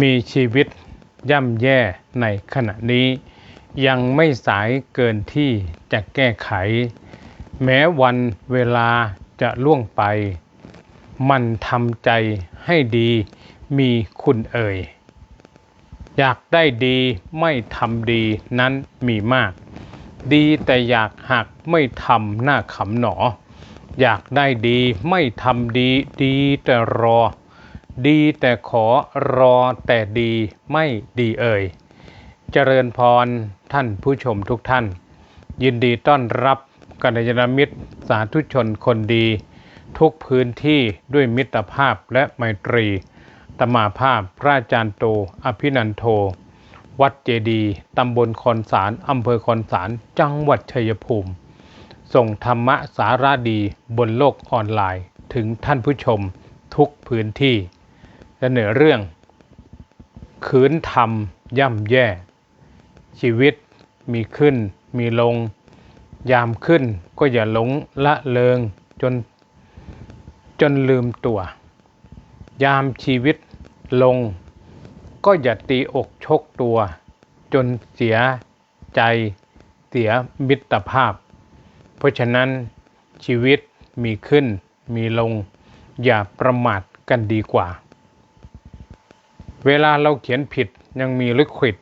มีชีวิตย่ำแย่ในขณะนี้ ยังไม่สายเกินที่จะแก้ไข แม้วันเวลาจะล่วงไป มันทำใจให้ดีมีคุณเอ่ย อยากได้ดีไม่ทำดีนั้นมีมาก ดีแต่อยากหักไม่ทำหน้าขำหนอ อยากได้ดีไม่ทำดีดีแต่รอ ดีแต่ขอรอแต่ดีไม่ดีเอ่ย เจริญพรท่านผู้ชมทุกท่าน ยินดีต้อนรับกัลยาณมิตรสาธุชนคนดี ทุกพื้นที่ด้วยมิตรภาพและไมตรี ตมาภาพพระอาจารย์โต อภินันโท วัดเจดีตำบลคอนสารอำเภอคอนสารจังหวัดชัยภูมิ ส่งธรรมะสาระดีบนโลกออนไลน์ถึงท่านผู้ชมทุกพื้นที่ สนอเรื่องขืนทำย่ำแย่ ชีวิตมีขึ้นมีลง ยามขึ้นก็อย่าหลงละเลงจนจนลืมตัว ยามชีวิตลง ก็อย่าตีอกชกตัว จนเสียใจเสียมิตรภาพ เพราะฉะนั้นชีวิตมีขึ้นมีลง อย่าประมาทกันดีกว่า เวลาเราเขียนผิดยังมีลิควิด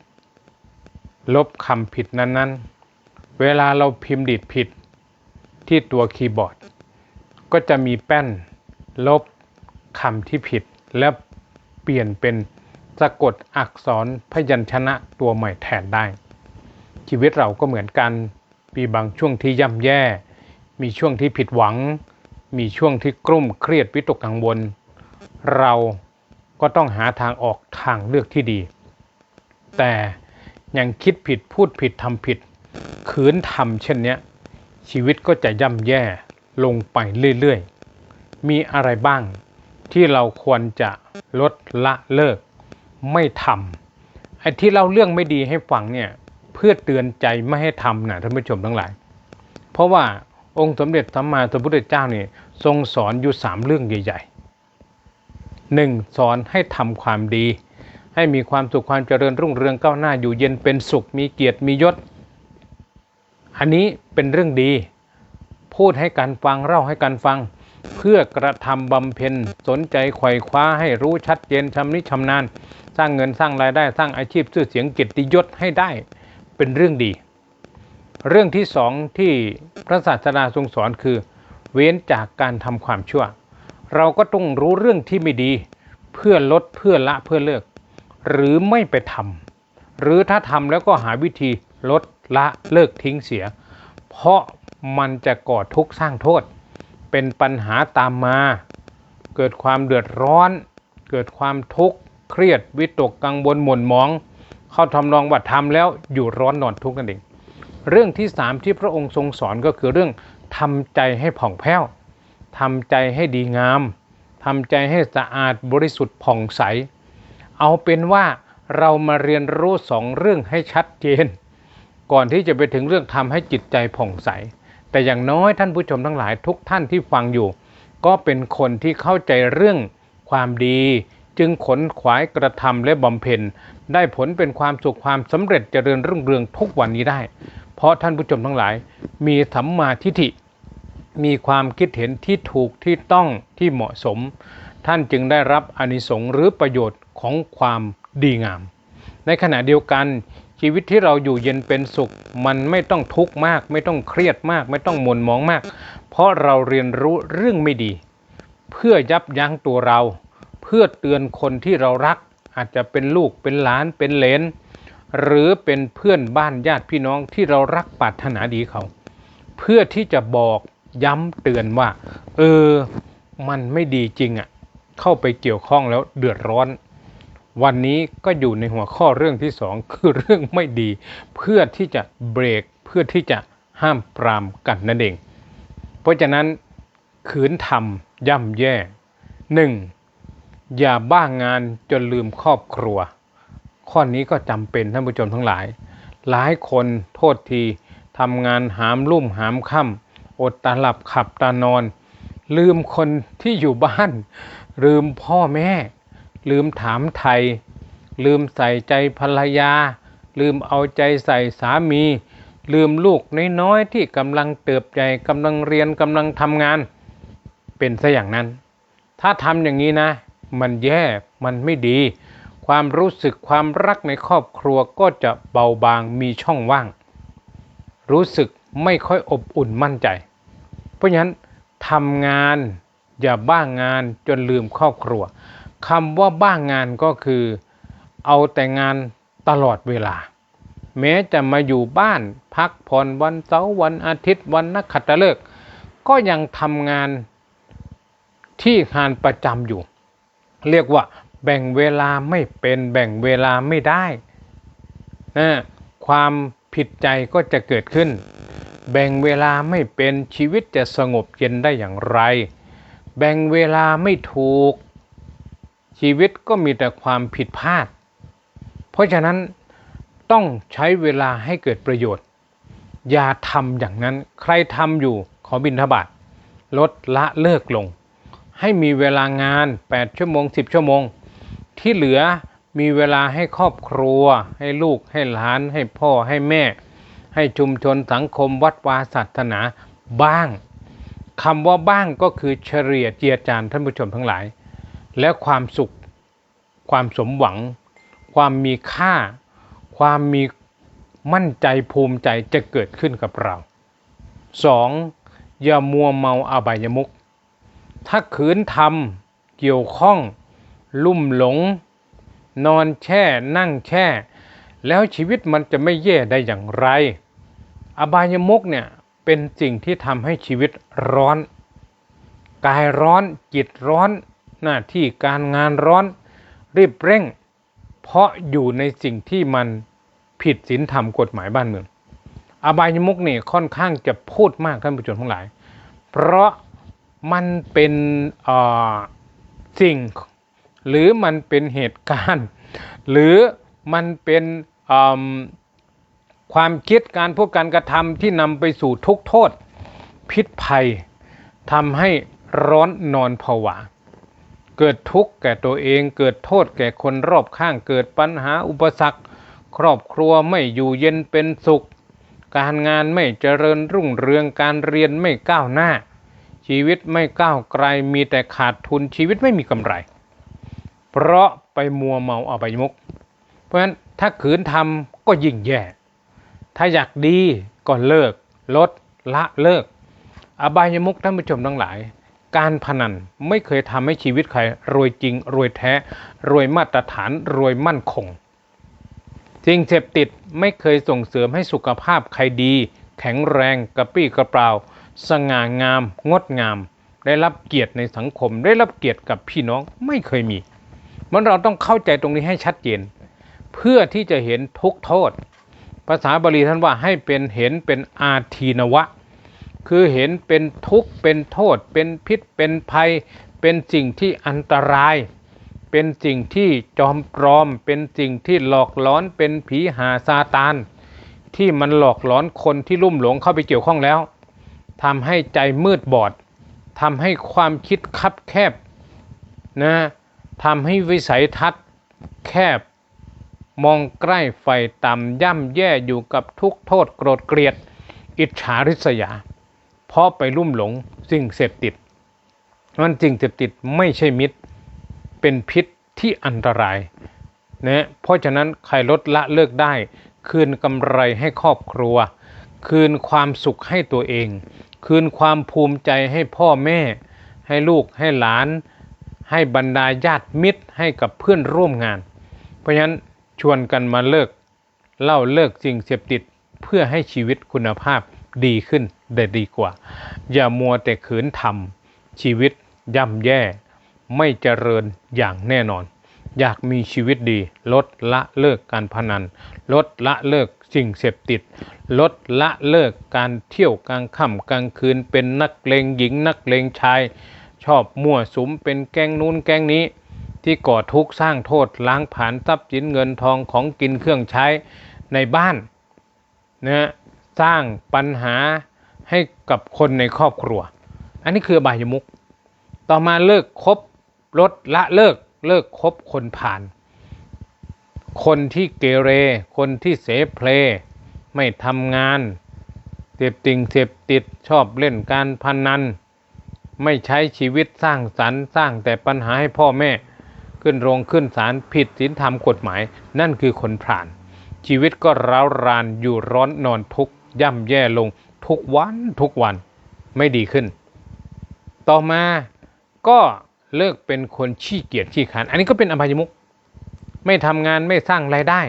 ลบคำผิดนั้นๆ เวลาเราพิมพ์ดีดผิดที่ตัวคีย์บอร์ด ก็จะมีแป้นลบคำที่ผิด และเปลี่ยนเป็นสะกดอักษรพยัญชนะตัวใหม่แทนได้ ชีวิตเราก็เหมือนกัน มีบางช่วงที่ย่ำแย่ มีช่วงที่ผิดหวัง มีช่วงที่กลุ้มเครียดวิตกกังวล เรา ก็ต้องหาทางออกทางเลือกที่ดี แต่ยังคิดผิดพูดผิดทำผิดขืนทำเช่นนี้ชีวิตก็จะย่ำแย่ลงไปเรื่อยๆ มีอะไรบ้างที่เราควรจะลดละเลิก ไม่ทำไอ้ที่เราเรื่องไม่ดีให้ฟังเนี่ยเพื่อเตือนใจไม่ให้ทำนะท่านผู้ชมทั้งหลาย เพราะว่าองค์สมเด็จสัมมาสัมพุทธเจ้านี่ทรงสอนอยู่สามเรื่องใหญ่ๆ หนึ่งสอนให้ทำความดี ให้มีความสุขความเจริญรุ่งเรืองก้าวหน้าอยู่เย็นเป็นสุข มีเกียรติมียศ อันนี้เป็นเรื่องดี พูดให้กันฟังเล่าให้กันฟัง เพื่อกระทำบำเพ็ญสนใจไขว่คว้าให้รู้ชัดเจนชำนิชำนาญ สร้างเงินสร้างรายได้สร้างอาชีพชื่อเสียงเกียรติยศให้ได้ เป็นเรื่องดี เรื่องที่สองที่พระศาสดาทรงสอนคือ เว้นจากการทำความชั่ว เราก็ต้องรู้เรื่องที่ไม่ดี เพื่อลดเพื่อละเพื่อเลิก หรือไม่ไปทำหรือถ้าทำแล้วก็หาวิธีลดละเลิกทิ้งเสีย เพราะมันจะก่อทุกข์สร้างโทษ เป็นปัญหาตามมา เกิดความเดือดร้อน เกิดความทุกข์เครียดวิตกกังวลหม่นหมอง เข้าทำนองว่าทำแล้วอยู่ร้อนนอนทุกข์กันเองเรื่องที่สามที่พระองค์ทรงสอนก็คือเรื่องทำใจให้ผ่องแผ้ว ทำใจให้ดีงามทำใจให้สะอาดบริสุทธิ์ผ่องใส เอาเป็นว่าเรามาเรียนรู้สองเรื่องให้ชัดเจน ก่อนที่จะไปถึงเรื่องทำให้จิตใจผ่องใส แต่อย่างน้อยท่านผู้ชมทั้งหลายทุกท่านที่ฟังอยู่ ก็เป็นคนที่เข้าใจเรื่องความดี จึงขนขวายกระทำและบำเพ็ญ ได้ผลเป็นความสุขความสำเร็จเจริญรุ่งเรืองทุกวันนี้ได้ เพราะท่านผู้ชมทั้งหลายมีสัมมาทิฏฐิ มีความคิดเห็นที่ถูกที่ต้องที่เหมาะสม ท่านจึงได้รับอนิสงส์หรือประโยชน์ของความดีงาม ในขณะเดียวกันชีวิตที่เราอยู่เย็นเป็นสุข มันไม่ต้องทุกข์มาก ไม่ต้องเครียดมาก ไม่ต้องหม่นหมองมาก เพราะเราเรียนรู้เรื่องไม่ดี เพื่อยับยั้งตัวเรา เพื่อเตือนคนที่เรารัก อาจจะเป็นลูกเป็นหลานเป็นเหลน หรือเป็นเพื่อนบ้านญาติพี่น้องที่เรารักปรารถนาดีเขา เพื่อที่จะบอก ย้ำเตือนว่า เออ มันไม่ดีจริงอะ่ะ เข้าไปเกี่ยวข้องแล้วเดือดร้อน วันนี้ก็อยู่ในหัวข้อเรื่องที่สองคือเรื่องไม่ดี เพื่อที่จะเบรกเพื่อที่จะห้ามปรามกันนั่นเอง เพราะฉะนั้นขืนทำย่ำแย่หนึ่งอย่าบ้างงานจนลืมครอบครัว ข้อนี้ก็จำเป็นท่านผู้ชมทั้งหลาย หลายคนโทษทีทำงานหามลุ่มหามค่ำ อดตาหลับขับตานอน ลืมคนที่อยู่บ้าน ลืมพ่อแม่ ลืมถามไทย ลืมใส่ใจภรรยา ลืมเอาใจใส่สามี ลืมลูกน้อยๆที่กำลังเติบใหญ่กำลังเรียนกำลังทำงาน เป็นซะอย่างนั้น ถ้าทำอย่างนี้นะ มันแย่มันไม่ดี ความรู้สึกความรักในครอบครัวก็จะเบาบางมีช่องว่างรู้สึกไม่ค่อยอบอุ่นมั่นใจ ราะฉะนั้นทำงานอย่าบ้างงานจนลืมครอบครัวคำว่าบ้างงานก็คือเอาแต่งานตลอดเวลา แม้จะมาอยู่บ้านพักผ่อนวันเสาร์วันอาทิตย์วันนักขัตฤกษ์ก็ยังทำงานที่งานประจำอยู่ เรียกว่าแบ่งเวลาไม่เป็นแบ่งเวลาไม่ได้นะความผิดใจก็จะเกิดขึ้น แบ่งเวลาไม่เป็นชีวิตจะสงบเย็นได้อย่างไร แบ่งเวลาไม่ถูก ชีวิตก็มีแต่ความผิดพลาด เพราะฉะนั้นต้องใช้เวลาให้เกิดประโยชน์ อย่าทำอย่างนั้นใครทำอยู่ขอบินทบาทลดละเลิกลง ให้มีเวลางาน 8 ชั่วโมง 10 ชั่วโมง ที่เหลือมีเวลาให้ครอบครัว ให้ลูกให้หลาน ให้พ่อให้แม่ ให้ชุมชนสังคมวัดวาศาสนาบ้างคำว่าบ้างก็คือเฉลี่ยเจียจานท่านผู้ชมทั้งหลาย และความสุข ความสมหวัง ความมีค่า ความมีมั่นใจภูมิใจจะเกิดขึ้นกับเรา 2. อย่ามัวเมาอาบายมุขถ้าขืนทำเกี่ยวข้อง ลุ่มหลง นอนแช่นั่งแช่ แล้วชีวิตมันจะไม่แย่ได้อย่างไร อบายมุกเนี่ยเป็นสิ่งที่ทำให้ชีวิตร้อน กายร้อนจิตร้อน หน้าที่การงานร้อน รีบเร่ง เพราะอยู่ในสิ่งที่มันผิดศีลธรรมกฎหมายบ้านเมือง อบายมุกเนี่ยค่อนข้างจะพูดมากท่านผู้ชมทั้งหลาย เพราะมันเป็นสิ่ง หรือมันเป็นเหตุการณ์ หรือมันเป็น ความคิดการพูดการกระทำที่นำไปสู่ทุกโทษ พิษภัยทำให้ร้อนนอนผวา เกิดทุกข์แก่ตัวเอง เกิดโทษแก่คนรอบข้าง เกิดปัญหาอุปสรรค ครอบครัวไม่อยู่เย็นเป็นสุข การงานไม่เจริญรุ่งเรือง การเรียนไม่ก้าวหน้า ชีวิตไม่ก้าวไกล มีแต่ขาดทุน ชีวิตไม่มีกำไร เพราะไปมัวเมาเอาไปมุก เพราะฉะนั้นถ้าขืนทำก็ยิ่งแย่ ถ้าอยากดีก็เลิก ลดละเลิก อบายมุกท่านผู้ชมทั้งหลาย การพนันไม่เคยทำให้ชีวิตใคร รวยจริง รวยแท้ รวยมาตรฐานรวยมั่นคงสิ่งเสพติดไม่เคยส่งเสริมให้สุขภาพใครดี แข็งแรงกระปี้กระเปร่า สง่างาม งดงาม ได้รับเกียรติในสังคม ได้รับเกียรติกับพี่น้องไม่เคยมีมันเราต้องเข้าใจตรงนี้ให้ชัดเจน เพื่อที่จะเห็นทุกโทษ ภาษาบาลีท่านว่าให้เป็นเห็นเป็นอาทีนวะ คือเห็นเป็นทุกข์เป็นโทษ เป็นพิษเป็นภัย เป็นสิ่งที่อันตราย เป็นสิ่งที่จอมปลอม เป็นสิ่งที่หลอกหลอนเป็นผีหาซาตาน ที่มันหลอกหลอนคนที่ลุ่มหลงเข้าไปเกี่ยวข้องแล้วทำให้ใจมืดบอดทำให้ความคิดคับแคบนะทำให้วิสัยทัศน์แคบ มองใกล้ไฟต่ำย่ำแย่อยู่กับทุกโทษโกรธเกลียด อิจฉาริษยา เพราะไปลุ่มหลงสิ่งเสพติดมันสิ่งเสพติดไม่ใช่มิตร เป็นพิษที่อันตรายนะเพราะฉะนั้นใครลดละเลิกได้ คืนกำไรให้ครอบครัว คืนความสุขให้ตัวเอง คืนความภูมิใจให้พ่อแม่ ให้ลูกให้หลาน ให้บรรดาญาติมิตรให้กับเพื่อนร่วมงาน เพราะฉะนั้น ชวนกันมาเลิกเล่าเลิกสิ่งเสพติดเพื่อให้ชีวิตคุณภาพดีขึ้นได้ดีกว่า อย่ามัวแต่ขืนทำชีวิตย่ำแย่ ไม่เจริญอย่างแน่นอน อยากมีชีวิตดี ลดละเลิกการพนัน ลดละเลิกสิ่งเสพติด ลดละเลิกการเที่ยวกลางค่ำกลางคืนเป็นนักเลงหญิงนักเลงชาย ชอบมั่วสุมเป็นแก๊งนู้นแก๊งนี้ ที่ก่อทุกข์สร้างโทษล้างผ่านทรัพย์สินเงินทองของกินเครื่องใช้ในบ้านนะสร้างปัญหาให้กับคนในครอบครัว อันนี้คือบายมุก ต่อมาเลิกคบลดละเลิกเลิกคบคนผ่าน คนที่เกเร คนที่เสเพล ไม่ทำงานเสพติงเสพติดชอบเล่นการพนัน ไม่ใช้ชีวิตสร้างสรรค์สร้างแต่ปัญหาให้พ่อแม่ ขึ้นโรงขึ้นศาลผิดศีลธรรมกฎหมาย นั่นคือคนผ่าน ชีวิตก็ร้าวรานอยู่ร้อนนอนทุกย่ำแย่ลงทุกวันทุกวันไม่ดีขึ้น ต่อมาก็เลิกเป็นคนขี้เกียจขี้ขานอันนี้ก็เป็นอบายมุกไม่ทำงานไม่สร้างรายได้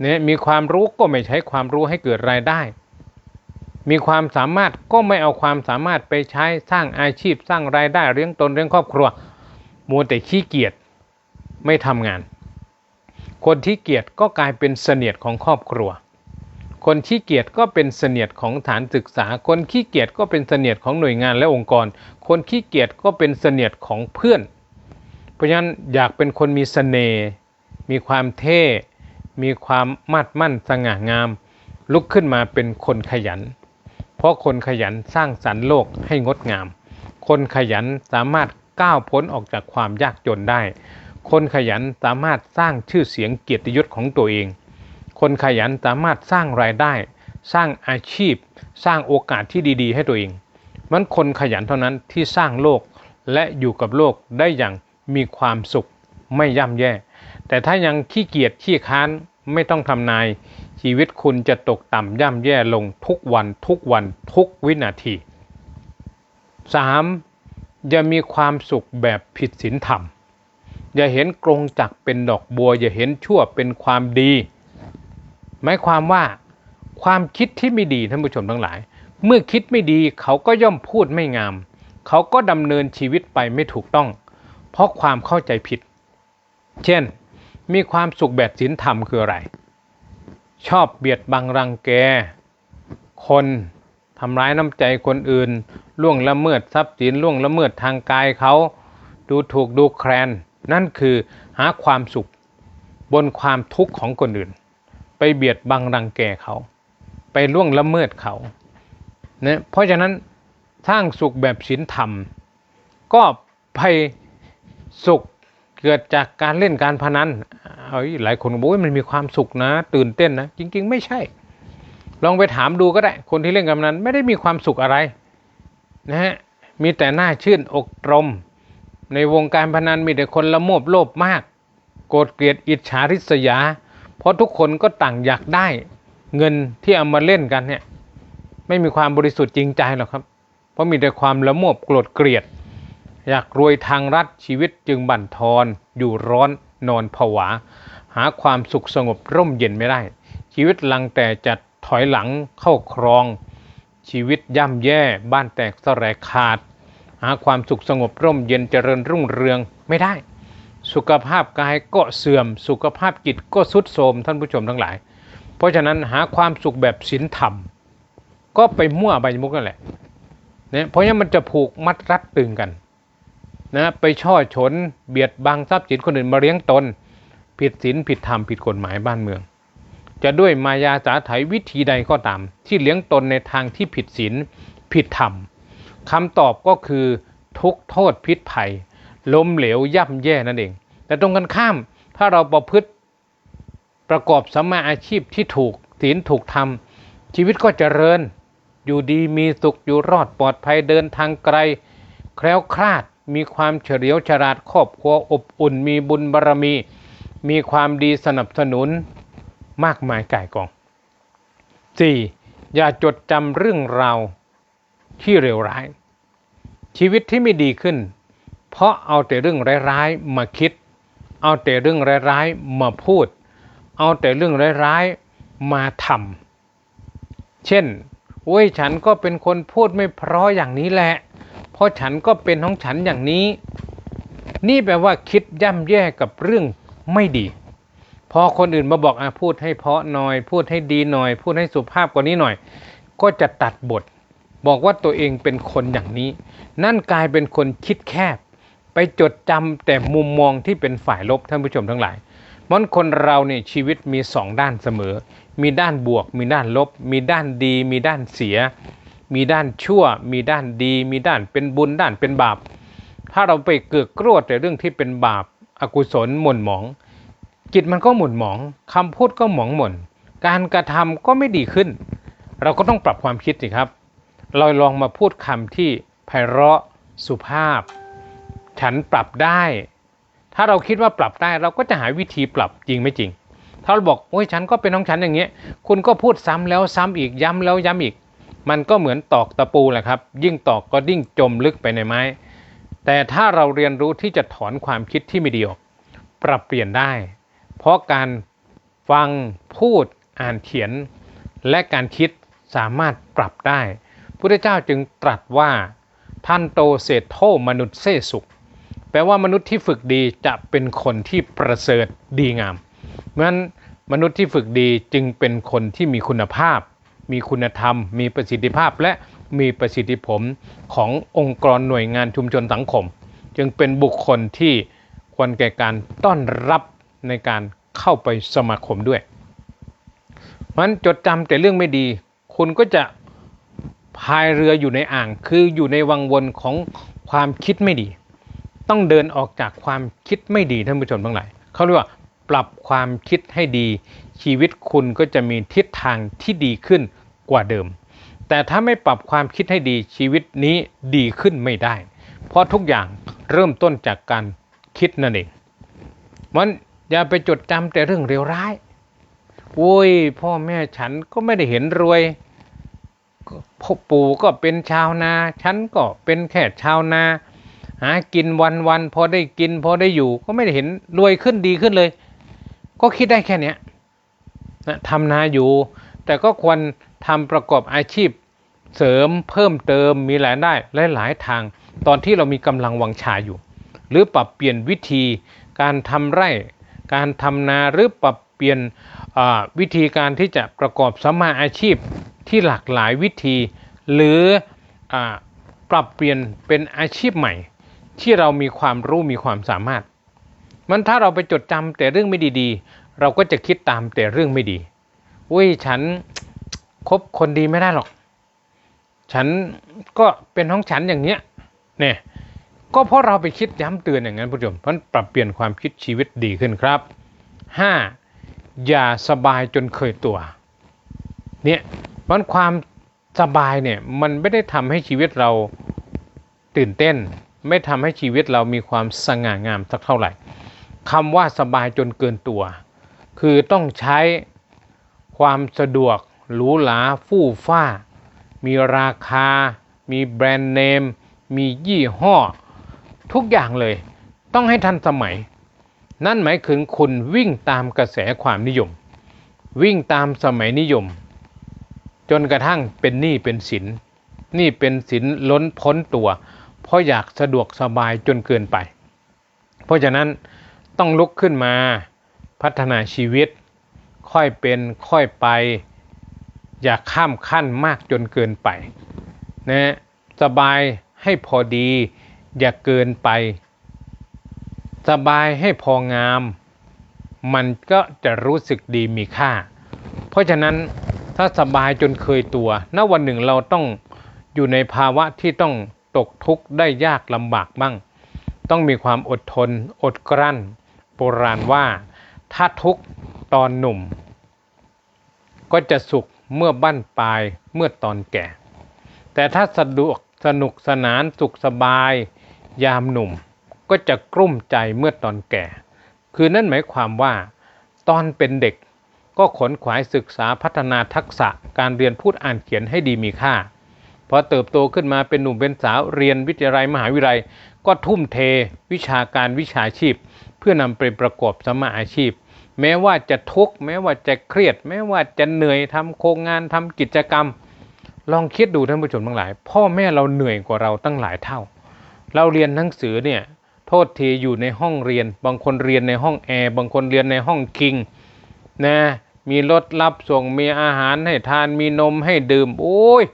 เนี่ยมีความรู้ก็ไม่ใช้ความรู้ให้เกิดรายได้ มีความสามารถก็ไม่เอาความสามารถไปใช้สร้างอาชีพสร้างรายได้เลี้ยงตนเลี้ยงครอบครัว มัวแต่ขี้เกียจไม่ทำงาน คนที่เกียจก็กลายเป็นเสนียดของครอบครัว คนขี้เกียจก็เป็นเสนียดของฐานศึกษา คนขี้เกียจก็เป็นเสนียดของหน่วยงานและองค์กร คนขี้เกียจก็เป็นเสนียดของเพื่อน เพราะฉะนั้นอยากเป็นคนมีเสน่ห์มีความเท่ มีความมาดมั่นสง่างาม ลุกขึ้นมาเป็นคนขยัน เพราะคนขยันสร้างสรรค์โลกให้งดงาม คนขยันสามารถ ก้าวพ้นออกจากความยากจนได้ คนขยันสามารถสร้างชื่อเสียงเกียรติยศของตัวเอง คนขยันสามารถสร้างรายได้ สร้างอาชีพ สร้างโอกาสที่ดี ๆ ให้ตัวเอง มันคนขยันเท่านั้นที่สร้างโลกและอยู่กับโลกได้อย่างมีความสุขไม่ย่ำแย่ แต่ถ้ายังขี้เกียจขี้ค้านไม่ต้องทำนาย ชีวิตคุณจะตกต่ำย่ำแย่ลงทุกวันทุกวันทุกวินาที 3. อย่ามีความสุขแบบผิดศีลธรรม อย่าเห็นกรงจักรเป็นดอกบัว อย่าเห็นชั่วเป็นความดี หมายความว่าความคิดที่ไม่ดีท่านผู้ชมทั้งหลาย เมื่อคิดไม่ดีเขาก็ย่อมพูดไม่งาม เขาก็ดำเนินชีวิตไปไม่ถูกต้อง เพราะความเข้าใจผิด เช่น มีความสุขแบบศีลธรรมคืออะไร ชอบเบียดบังรังแก คน ทำร้ายน้ำใจคนอื่น ล่วงละเมิดทรัพย์สินล่วงละเมิดทางกายเขา ดูถูกดูแคลน นั่นคือหาความสุข บนความทุกข์ของคนอื่น ไปเบียดบังรังแกเขา ไปล่วงละเมิดเขาเนี่ยเพราะฉะนั้นสร้างสุขแบบศีลธรรม ก็ไปสุขเกิดจากการเล่นการพนัน เอาอีกหลายคนบอกว่ามันมีความสุขนะ ตื่นเต้นนะ จริง ๆ ไม่ใช่ ลองไปถามดูก็ได้ คนที่เล่นการพนันไม่ได้มีความสุขอะไรนะฮะมีแต่หน้าชื่นอกตรม ในวงการพนันมีแต่คนละโมบโลภมาก โกรธเกลียดอิจฉาริษยา เพราะทุกคนก็ต่างอยากได้เงินที่เอามาเล่นกันเนี่ยไม่มีความบริสุทธิ์จริงใจหรอกครับ เพราะมีแต่ความละโมบโกรธเกลียด อยากรวยทางรัฐชีวิตจึงบั่นทอน อยู่ร้อนนอนผวา หาความสุขสงบร่มเย็นไม่ได้ ชีวิตลังแต่จะ ถอยหลังเข้าครอง ชีวิตย่ำแย่บ้านแตกสลายขาด หาความสุขสงบร่มเย็นเจริญรุ่งเรืองไม่ได้ สุขภาพกายก็เสื่อม สุขภาพจิตก็สุดโทรมท่านผู้ชมทั้งหลาย เพราะฉะนั้นหาความสุขแบบศีลธรรม ก็ไปมั่วใบมุกนั่นแหละเนี่ยเพราะงั้นมันจะผูกมัดรัดตึงกันนะไปช่อฉนเบียดบังทรัพย์สินคนอื่นมาเลี้ยงตน ผิดศีลผิดธรรมผิดกฎหมายบ้านเมือง จะด้วยมายาสาไถวิธีใดก็ตาม ที่เลี้ยงตนในทางที่ผิดศีลผิดธรรมคำตอบก็คือทุกโทษพิษภัย ล้มเหลวย่ำแย่นั่นเอง แต่ตรงกันข้ามถ้าเราประพฤติประกอบสัมมาอาชีพที่ถูกศีลถูกธรรม ชีวิตก็เจริญ อยู่ดีมีสุขอยู่รอดปลอดภัยเดินทางไกล แคล้วคลาดมีความเฉลียวฉลาดครอบครัวอบอุ่น มีบุญบารรมี มีความดีสนับสนุน มากมายก่ายกอง 4. อย่าจดจำเรื่องราวที่เลวร้าย ชีวิตที่ไม่ดีขึ้น เพราะเอาแต่เรื่องร้ายๆมาคิด เอาแต่เรื่องร้ายๆมาพูด เอาแต่เรื่องร้ายๆมาทำเช่นโอ้ยฉันก็เป็นคนพูดไม่เพราะอย่างนี้แหละ เพราะฉันก็เป็นของฉันอย่างนี้ นี่แปลว่าคิดย่ำแย่กับเรื่องไม่ดี พอคนอื่นมาบอกอะพูดให้เพาะหน่อย พูดให้ดีหน่อย พูดให้สุภาพกว่านี้หน่อย ก็จะตัดบท บอกว่าตัวเองเป็นคนอย่างนี้ นั่นกลายเป็นคนคิดแคบ ไปจดจำแต่มุมมองที่เป็นฝ่ายลบท่านผู้ชมทั้งหลายมันคนเราเนี่ยชีวิตมีสองด้านเสมอ มีด้านบวก มีด้านลบ มีด้านดี มีด้านเสีย มีด้านชั่ว มีด้านดี มีด้านเป็นบุญด้านเป็นบาป ถ้าเราไปเกือกกรวแต่เรื่องที่เป็นบาปอากุศลหม่นหมอง จิตมันก็หมุนหมองคำพูดก็หมองหม่น การกระทำก็ไม่ดีขึ้น เราก็ต้องปรับความคิดสิครับ เราลองมาพูดคำที่ไพเราะสุภาพ ฉันปรับได้ ถ้าเราคิดว่าปรับได้เราก็จะหาวิธีปรับจริงไม่จริง ถ้าเราบอกโอ้ยฉันก็เป็นของฉันอย่างเงี้ย คุณก็พูดซ้ำแล้วซ้ำอีกย้ำแล้วย้ำอีก มันก็เหมือนตอกตะปูแหละครับ ยิ่งตอกก็ยิ่งจมลึกไปในไม้ แต่ถ้าเราเรียนรู้ที่จะถอนความคิดที่ไม่ดีออก ปรับเปลี่ยนได้ เพราะการฟังพูดอ่านเขียน และการคิดสามารถปรับได้พุทธเจ้าจึงตรัสว่าท่านโตเศรษโทมนุษย์เสสุข แปลว่ามนุษย์ที่ฝึกดีจะเป็นคนที่ประเสริฐดีงามเพราะฉะนั้นมนุษย์ที่ฝึกดีจึงเป็นคนที่มีคุณภาพ มีคุณธรรม มีประสิทธิภาพและมีประสิทธิผลขององค์กรหน่วยงานชุมชนสังคม จึงเป็นบุคคลที่ควรแก่การต้อนรับ ในการเข้าไปสมาคมด้วยมันจดจำแต่เรื่องไม่ดี คุณก็จะพายเรืออยู่ในอ่าง คืออยู่ในวังวนของความคิดไม่ดี ต้องเดินออกจากความคิดไม่ดีท่านผู้ชมทั้งหลายเขาเรียกว่าปรับความคิดให้ดี ชีวิตคุณก็จะมีทิศทางที่ดีขึ้นกว่าเดิม แต่ถ้าไม่ปรับความคิดให้ดีชีวิตนี้ดีขึ้นไม่ได้ เพราะทุกอย่างเริ่มต้นจากการคิดนั่นเองมัน อย่าไปจดจำแต่เรื่องเลวร้ายโอ้ยพ่อแม่ฉันก็ไม่ได้เห็นรวยพ่อปู่ก็เป็นชาวนา ฉันก็เป็นแค่ชาวนา หากินวันวันๆพอได้กิน พอได้อยู่ก็ไม่ได้เห็นรวยขึ้นดีขึ้นเลย ก็คิดได้แค่เนี้ยนะทำนาอยู่ แต่ก็ควรทำประกอบอาชีพ เสริมเพิ่มเติมมีรายได้หลายๆทาง ตอนที่เรามีกำลังวังชาอยู่ หรือปรับเปลี่ยนวิธีการทำไร่ การทำนาหรือปรับเปลี่ยนวิธีการที่จะประกอบสัมมาอาชีพที่หลากหลายวิธี หรืออปรับเปลี่ยนเป็นอาชีพใหม่ ที่เรามีความรู้มีความสามารถ มันถ้าเราไปจดจำแต่เรื่องไม่ดีๆ เราก็จะคิดตามแต่เรื่องไม่ดีอุ้ยฉันคบคนดีไม่ได้หรอก ฉันก็เป็นของฉันอย่างเนี้ยเนี่ย ก็เพราะเราไปคิดย้ำเตือนอย่างนั้นผู้ชมมันปรับเปลี่ยนความคิดชีวิตดีขึ้นครับ 5. อย่าสบายจนเคยตัวเนี่ยมันความสบายเนี่ยมันไม่ได้ทำให้ชีวิตเราตื่นเต้น ไม่ทำให้ชีวิตเรามีความสง่างามสักเท่าไหร่คำว่าสบายจนเกินตัว คือต้องใช้ความสะดวกหรูหราฟู่ฟ้า มีราคา มีแบรนด์เนม มียี่ห้อ ทุกอย่างเลย ต้องให้ทันสมัย นั่นหมายถึงคุณวิ่งตามกระแสความนิยม วิ่งตามสมัยนิยม จนกระทั่งเป็นหนี้เป็นสินหนี้เป็นสินล้นพ้นตัว เพราะอยากสะดวกสบายจนเกินไป เพราะฉะนั้นต้องลุกขึ้นมาพัฒนาชีวิต ค่อยเป็นค่อยไป อย่าข้ามขั้นมากจนเกินไปนะสบายให้พอดี อย่าเกินไป สบายให้พองาม มันก็จะรู้สึกดีมีค่า เพราะฉะนั้นถ้าสบายจนเคยตัวณวันหนึ่งเราต้องอยู่ในภาวะที่ต้องตกทุกข์ได้ยากลำบากบ้าง ต้องมีความอดทน อดกลั้น โบราณว่า ถ้าทุกข์ตอนหนุ่ม ก็จะสุขเมื่อบั้นปลายเมื่อตอนแก่ แต่ถ้าสะดวกสนุกสนานสุขสบาย ยามหนุ่มก็จะกลุ้มใจเมื่อตอนแก่ คือนั่นหมายความว่า ตอนเป็นเด็กก็ขนขวายศึกษาพัฒนาทักษะการเรียนพูดอ่านเขียนให้ดีมีค่า พอเติบโตขึ้นมาเป็นหนุ่มเป็นสาวเรียนวิทยาลัยมหาวิทยาลัย ก็ทุ่มเทวิชาการวิชาชีพ เพื่อนำไปประกอบสมมาอาชีพ แม้ว่าจะทุกข์แม้ว่าจะเครียด แม้ว่าจะเหนื่อยทำโครงงานทำกิจกรรม ลองคิดดูท่านผู้ชมทั้งหลาย พ่อแม่เราเหนื่อยกว่าเราตั้งหลายเท่า เราเรียนหนังสือเนี่ยโทษทีอยู่ในห้องเรียน บางคนเรียนในห้องแอร์บางคนเรียนในห้องคิงนะมีรถรับส่งมีอาหารให้ทานมีนมให้ดื่ม โอ้ย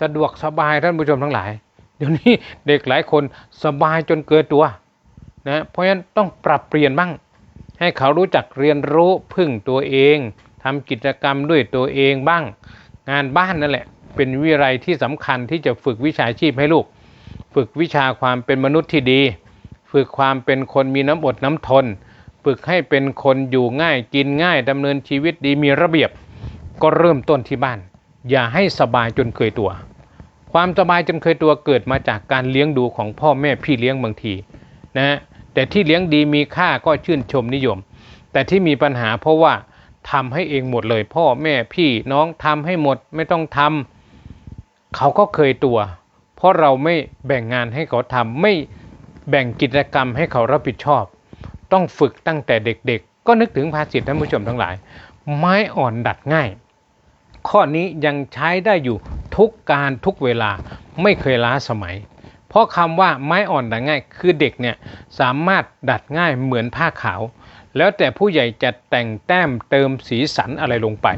สะดวกสบายท่านผู้ชมทั้งหลาย เดี๋ยวนี้เด็กหลายคนสบายจนเกินตัวนะเพราะฉะนั้นต้องปรับเปลี่ยนบ้าง ให้เขารู้จักเรียนรู้พึ่งตัวเองทำกิจกรรมด้วยตัวเองบ้าง งานบ้านนั่นแหละ เป็นวิไลที่สำคัญที่จะฝึกวิชาชีพให้ลูก ฝึกวิชาความเป็นมนุษย์ที่ดี ฝึกความเป็นคนมีน้ำอดน้ำทน ฝึกให้เป็นคนอยู่ง่ายกินง่ายดำเนินชีวิตดีมีระเบียบ ก็เริ่มต้นที่บ้าน อย่าให้สบายจนเคยตัว ความสบายจนเคยตัวเกิดมาจากการเลี้ยงดูของพ่อแม่พี่เลี้ยงบางทีนะแต่ที่เลี้ยงดีมีค่าก็ชื่นชมนิยม แต่ที่มีปัญหาเพราะว่าทำให้เองหมดเลย พ่อแม่พี่น้องทำให้หมดไม่ต้องทำเขาก็เคยตัว เพราะเราไม่แบ่งงานให้เขาทำไม่แบ่งกิจกรรมให้เขารับผิดชอบ ต้องฝึกตั้งแต่เด็กๆ ก็นึกถึงภาษิตท่านผู้ชมทั้งหลาย ไม้อ่อนดัดง่าย ข้อนี้ยังใช้ได้อยู่ทุกการทุกเวลาไม่เคยล้าสมัย เพราะคำว่าไม้อ่อนดัดง่าย คือเด็กเนี่ยสามารถดัดง่ายเหมือนผ้าขาว แล้วแต่ผู้ใหญ่จะแต่งแต้มเติมสีสันอะไรลงไป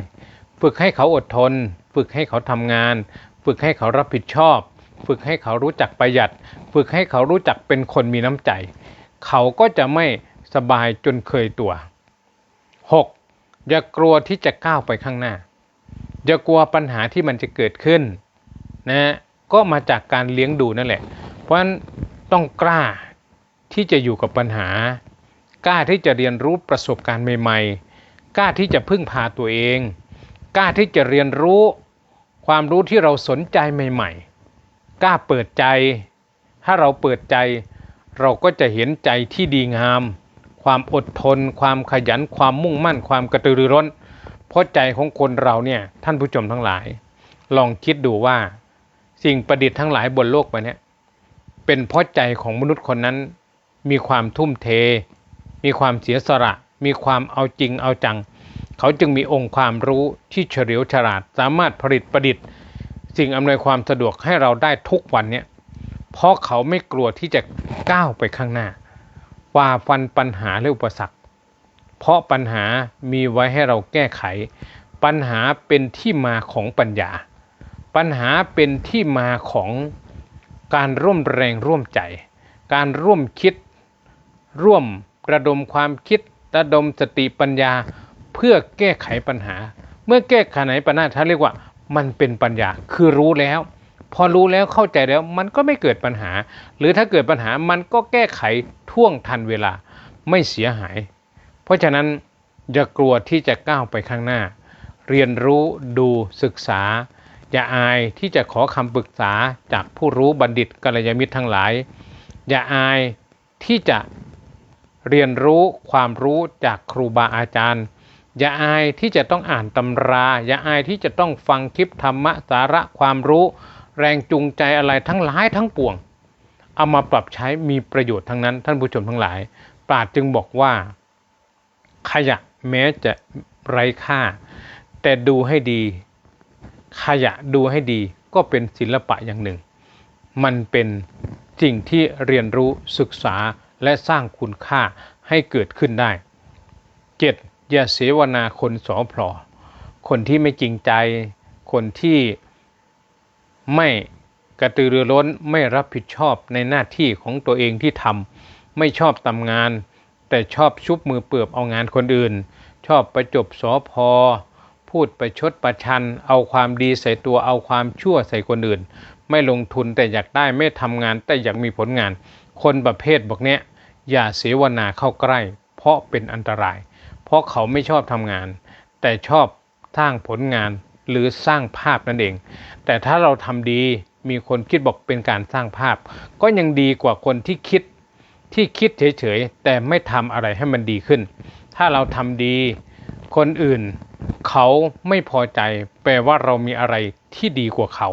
ฝึกให้เขาอดทน ฝึกให้เขาทำงาน ฝึกให้เขารับผิดชอบ ฝึกให้เขารู้จักประหยัด ฝึกให้เขารู้จักเป็นคนมีน้ำใจ เขาก็จะไม่สบายจนเคยตัว 6. อย่ากลัวที่จะก้าวไปข้างหน้า อย่ากลัวปัญหาที่มันจะเกิดขึ้นนะก็มาจากการเลี้ยงดูนั่นแหละ เพราะฉะนั้นต้องกล้าที่จะอยู่กับปัญหา กล้าที่จะเรียนรู้ประสบการณ์ใหม่ๆ กล้าที่จะพึ่งพาตัวเอง กล้าที่จะเรียนรู้ความรู้ที่เราสนใจใหม่ ๆ กล้าเปิดใจ ถ้าเราเปิดใจ เราก็จะเห็นใจที่ดีงาม ความอดทน ความขยัน ความมุ่งมั่น ความกระตือรือร้น เพราะใจของคนเราเนี่ยท่านผู้ชมทั้งหลาย ลองคิดดูว่า สิ่งประดิษฐ์ทั้งหลายบนโลกใบนี้เป็นเพราะใจของมนุษย์คนนั้น มีความทุ่มเท มีความเสียสละ มีความเอาจริงเอาจัง เขาจึงมีองค์ความรู้ที่เฉลียวฉลาด สามารถผลิตประดิษฐ์ สิ่งอำนวยความสะดวกให้เราได้ทุกวันเนี่ยเพราะเขาไม่กลัวที่จะก้าวไปข้างหน้าฝ่าฟันปัญหาและอุปสรรค เพราะปัญหามีไว้ให้เราแก้ไข ปัญหาเป็นที่มาของปัญญา ปัญหาเป็นที่มาของการร่วมแรงร่วมใจ การร่วมคิด ร่วมระดมความคิด ระดมสติปัญญา เพื่อแก้ไขปัญหา เมื่อแก้ไขปัญหาท่านเรียกว่า มันเป็นปัญญาคือรู้แล้ว พอรู้แล้วเข้าใจแล้วมันก็ไม่เกิดปัญหา หรือถ้าเกิดปัญหามันก็แก้ไขท่วงทันเวลาไม่เสียหาย เพราะฉะนั้นอย่ากลัวที่จะก้าวไปข้างหน้า เรียนรู้ดูศึกษา อย่าอายที่จะขอคำปรึกษาจากผู้รู้บัณฑิตกัลยาณมิตรทั้งหลาย อย่าอายที่จะเรียนรู้ความรู้จากครูบาอาจารย์ อย่าอายที่จะต้องอ่านตำรา อย่าอายที่จะต้องฟังคลิปธรรมะสาระความรู้ แรงจูงใจอะไรทั้งหลายทั้งปวง เอามาปรับใช้มีประโยชน์ทั้งนั้น ท่านผู้ชมทั้งหลาย ปราดจึงบอกว่า ขยะแม้จะไร้ค่า แต่ดูให้ดี ขยะดูให้ดีก็เป็นศิลปะอย่างหนึ่ง มันเป็นสิ่งที่เรียนรู้ศึกษาและสร้างคุณค่าให้เกิดขึ้นได้ 7. อย่าเสวนาคนสอพลอคนที่ไม่จริงใจ คนที่ไม่กระตือรือร้นไม่รับผิดชอบในหน้าที่ของตัวเองที่ทำไม่ชอบทำงาน แต่ชอบชุบมือเปือบเอางานคนอื่น ชอบประจบสอพอพูดประชดประชัน เอาความดีใส่ตัวเอาความชั่วใส่คนอื่น ไม่ลงทุนแต่อยากได้ไม่ทำงานแต่อยากมีผลงาน คนประเภทบอกเนี้ยอย่าเสวนาเข้าใกล้ เพราะเป็นอันตราย ราะเขาไม่ชอบทำงาน แต่ชอบสร้างผลงานหรือสร้างภาพนั่นเอง แต่ถ้าเราทำดีมีคนคิดบอกเป็นการสร้างภาพ ก็ยังดีกว่าคนที่คิดที่คิดเฉยๆ แต่ไม่ทำอะไรให้มันดีขึ้น ถ้าเราทำดีคนอื่น เขาไม่พอใจ แปลว่าเรามีอะไรที่ดีกว่าเขา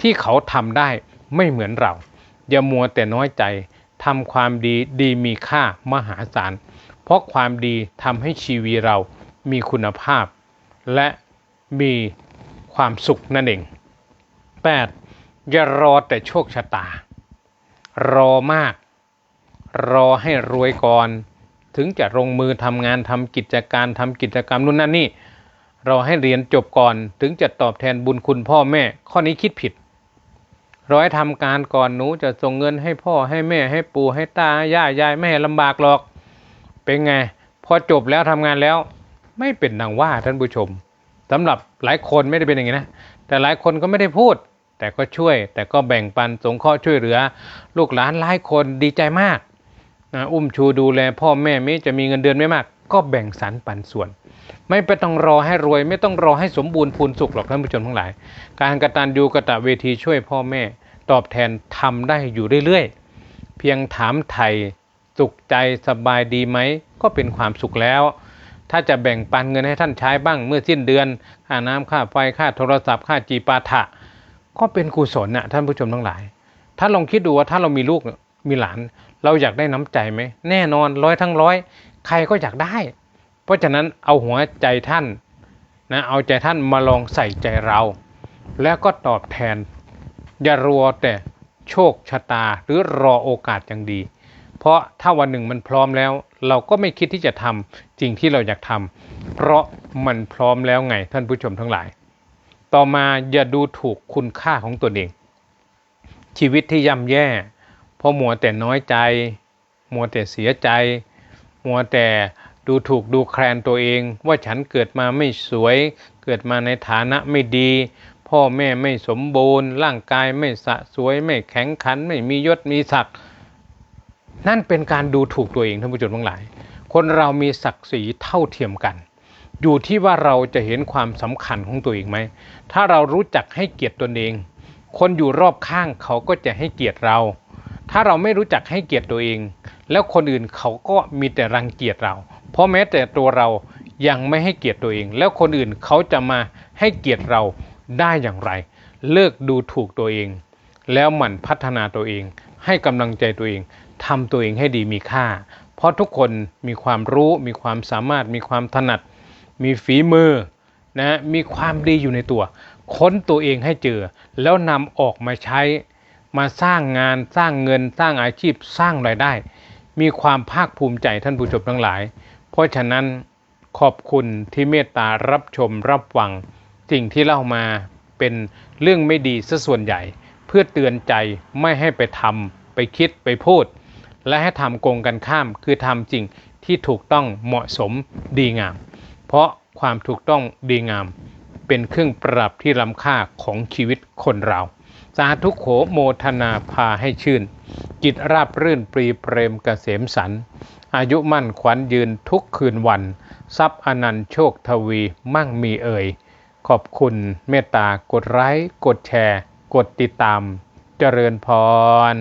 ที่เขาทำได้ไม่เหมือนเรา อย่ามัวแต่น้อยใจทำความดีดีมีค่ามหาศาล เพราะความดีทำให้ชีวิตเรามีคุณภาพ และมีความสุขนั่นเอง 8. อย่ารอแต่โชคชะตา รอมาก รอให้รวยก่อน ถึงจะลงมือทำงานทำกิจการทำกิจกรรมนู่นนั่นนี่รอให้เรียนจบก่อน ถึงจะตอบแทนบุญคุณพ่อแม่ ข้อนี้คิดผิดรอให้ทำการก่อนหนูจะส่งเงินให้พ่อให้แม่ให้ปู่ให้ตาย่ายายไม่ให้ลำบากหรอก เป็นไง พอจบแล้วทำงานแล้ว ไม่เป็นดังว่าท่านผู้ชมสำหรับหลายคนไม่ได้เป็นอย่างนี้นะ แต่หลายคนก็ไม่ได้พูด แต่ก็ช่วย แต่ก็แบ่งปันสงเคราะห์ช่วยเหลือ ลูกหลานหลายคนดีใจมากนะอุ้มชูดูแลพ่อแม่ไม่จะมีเงินเดือนไม่มาก ก็แบ่งสรรปันส่วน ไม่ไปต้องรอให้รวย ไม่ต้องรอให้สมบูรณ์พูนสุขหรอกท่านผู้ชมทั้งหลาย การกระตันยูกระตะเวทีช่วยพ่อแม่ ตอบแทนทำได้อยู่เรื่อยๆ เพียงถามไทย สุขใจสบายดีไหม ก็เป็นความสุขแล้ว ถ้าจะแบ่งปันเงินให้ท่านใช้บ้างเมื่อสิ้นเดือน ค่าน้ำค่าไฟค่าโทรศัพท์ค่าจีปาถะ ก็เป็นกุศลนะท่านผู้ชมทั้งหลาย ถ้าลองคิดดูว่าถ้าเรามีลูกมีหลาน เราอยากได้น้ำใจไหม แน่นอนร้อยทั้งร้อย ใครก็อยากได้ เพราะฉะนั้นเอาหัวใจท่านนะเอาใจท่านมาลองใส่ใจเรา แล้วก็ตอบแทน อย่ารัวแต่โชคชะตาหรือรอโอกาสอย่างดี เพราะถ้าวันหนึ่งมันพร้อมแล้ว เราก็ไม่คิดที่จะทำสิ่งที่เราอยากทำเพราะมันพร้อมแล้วไงท่านผู้ชมทั้งหลาย ต่อมาอย่าดูถูกคุณค่าของตัวเอง ชีวิตที่ย่ำแย่ เพราะมัวแต่น้อยใจ มัวแต่เสียใจ มัวแต่ดูถูกดูแคลนตัวเอง ว่าฉันเกิดมาไม่สวย เกิดมาในฐานะไม่ดี พ่อแม่ไม่สมบูรณ์ ร่างกายไม่สะสวย ไม่แข็งขัน ไม่มียศมีศักดิ์ นั่นเป็นการดูถูกตัวเองท่านผู้ชมทั้งหลาย คนเรามีศักดิ์ศรีเท่าเทียมกัน อยู่ที่ว่าเราจะเห็นความสำคัญของตัวเองไหม ถ้าเรารู้จักให้เกียรติตนเอง คนอยู่รอบข้างเขาก็จะให้เกียรติเรา ถ้าเราไม่รู้จักให้เกียรติตัวเอง แล้วคนอื่นเขาก็มีแต่รังเกียจเรา เพราะแม้แต่ตัวเรายังไม่ให้เกียรติตัวเอง แล้วคนอื่นเขาจะมาให้เกียรติเราได้อย่างไร เลิกดูถูกตัวเอง แล้วหมั่นพัฒนาตัวเอง ให้กำลังใจตัวเอง ทำตัวเองให้ดีมีค่า เพราะทุกคนมีความรู้มีความสามารถ มีความถนัด มีฝีมือนะมีความดีอยู่ในตัว ค้นตัวเองให้เจอ แล้วนำออกมาใช้มาสร้างงานสร้างเงินสร้างอาชีพสร้างรายได้ มีความภาคภูมิใจท่านผู้ชมทั้งหลาย เพราะฉะนั้นขอบคุณที่เมตตารับชมรับฟังสิ่งที่เล่ามาเป็นเรื่องไม่ดีซะส่วนใหญ่ เพื่อเตือนใจไม่ให้ไปทำไปคิดไปพูด และให้ทำโกงกันข้าม คือทำจริงที่ถูกต้องเหมาะสมดีงาม เพราะความถูกต้องดีงาม เป็นเครื่องปรับที่ล้ำค่าของชีวิตคนเรา สาธุโขโมทนาพาให้ชื่น จิตราบรื่นปรีเปรมเกษมสัน อายุมั่นขวัญยืนทุกคืนวัน ทรัพย์อนันต์โชคทวีมั่งมีเอ่ย ขอบคุณเมตตากดไลค์กดแชร์ กดติดตาม เจริญพร